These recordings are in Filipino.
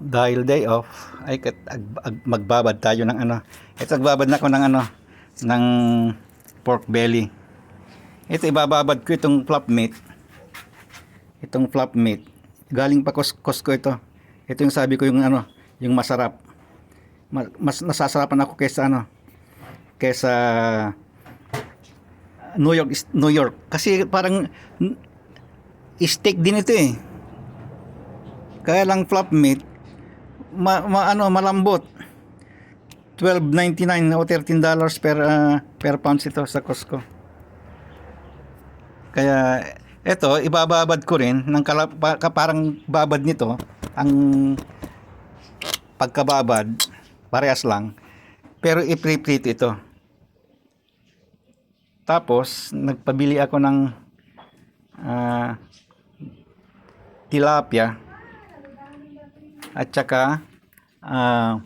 dahil day off ay ag- ag- magbabad tayo ng ano. Ito nagbabad na ako ng ano ng pork belly. Ito ibababad ko itong flop meat. Itong flop meat. Galing pa Cos- Costco ito. Ito yung sabi ko yung ano yung masarap. Ma- mas nasasarapan ako kaysa ano kaysa New York New York. Kasi parang steak din ito eh. Kaya lang flop meat ma, ma- ano malambot. 12.99 o 13 dollars per ah, per pounds ito sa Costco. Kaya eto ibababad ko rin ng parang babad nito ang pagkababad parehas lang pero i-pre-print ito. Tapos nagpabili ako ng ah, tilapia at saka ah,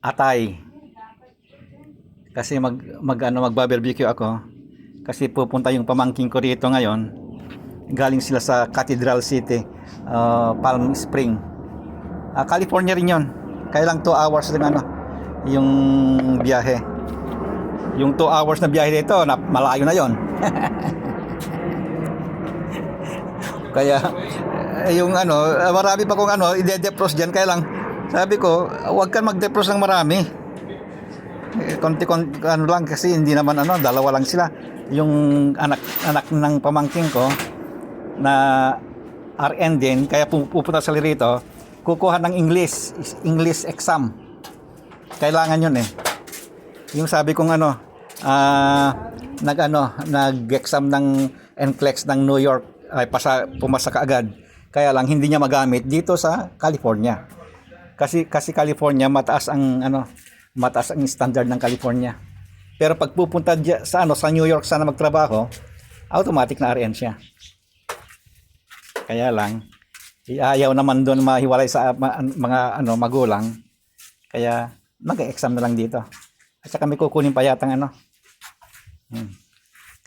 atay. Kasi mag mag ano magba-barbecue ako. Kasi pupunta yung pamangking ko rito ngayon. Galing sila sa Cathedral City, ah, Palm Spring. Ah, California rin 'yon. Kaya lang 2 hours lang ano yung biyahe. Yung 2 hours na biyahe dito, na, malayo na 'yon. Kaya yung ano, eh, marami pa kong ano, ide-defrost diyan kaya lang sabi ko, huwag kang mag-defrost ng marami. Eh, konti konti ano lang kasi hindi naman ano, dalawa lang sila. Yung anak anak ng pamangking ko na RN din, kaya pu- pupunta sila rito, kukuha ng English, English exam. Kailangan yun eh. Yung sabi kong ano, ah, nag ano, nag-exam ng NCLEX ng New York, ay pasa, pumasa ka agad. Kaya lang hindi niya magamit dito sa California. Kasi kasi California mataas ang ano, mataas ang standard ng California. Pero pag pupunta dya- sa ano sa New York sana magtrabaho, automatic na RN siya. Kaya lang ayaw naman doon mahiwalay sa mga ano magulang. Kaya mag-exam na lang dito. At saka may kukunin pa yatang ano. Hmm.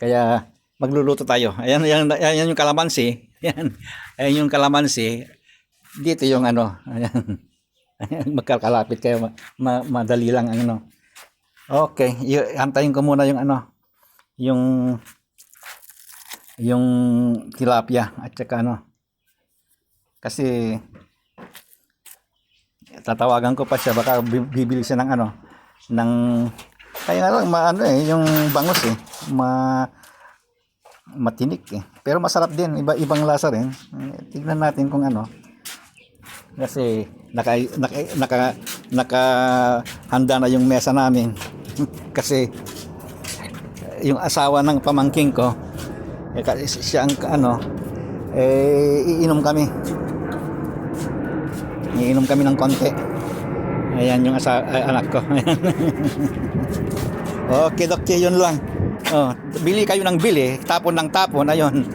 Kaya magluluto tayo. Ayan, ayan, ayan yung kalamansi. Ayan, ayan yung kalamansi. Dito yung ano. Ayan. Ayan, Magkakalapit kayo. Ma, ma- madali lang ang ano. Okay. Y- antayin ko muna yung ano. Yung yung tilapia at saka ano. Kasi tatawagan ko pa siya baka bi- bibili siya ng ano ng kaya nga lang maano eh yung bangus eh ma matinik eh. Pero masarap din iba ibang lasa rin. Tignan natin kung ano. Kasi naka naka naka, naka handa na yung mesa namin. Kasi yung asawa ng pamangking ko eh, kasi siya ang ano eh iinom kami. Iinom kami ng konti ayan yung asa ay, anak ko. Okay dokye yun lang. Oh, bili kayo ng bili tapon ng tapon ayun.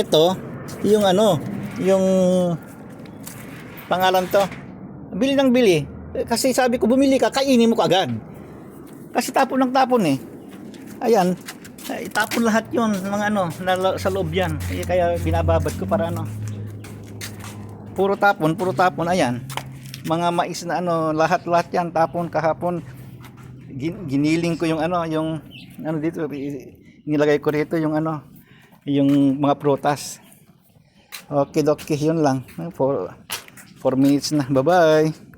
Ito yung ano yung pangalan to. Bili ng bili. Eh, kasi sabi ko bumili ka kainin mo kaagad kasi tapon ng tapon eh. Ayan. Ay, tapon lahat yon mga ano na, sa loob yan. Eh, kaya binababad ko para ano. Puro tapon puro tapon ayan mga mais na ano lahat lahat yan tapon kahapon. Gin- giniling ko yung ano yung ano dito nilagay ko rito yung ano yung mga prutas. Okay okay yun lang. 4 4 minutes na. Bye bye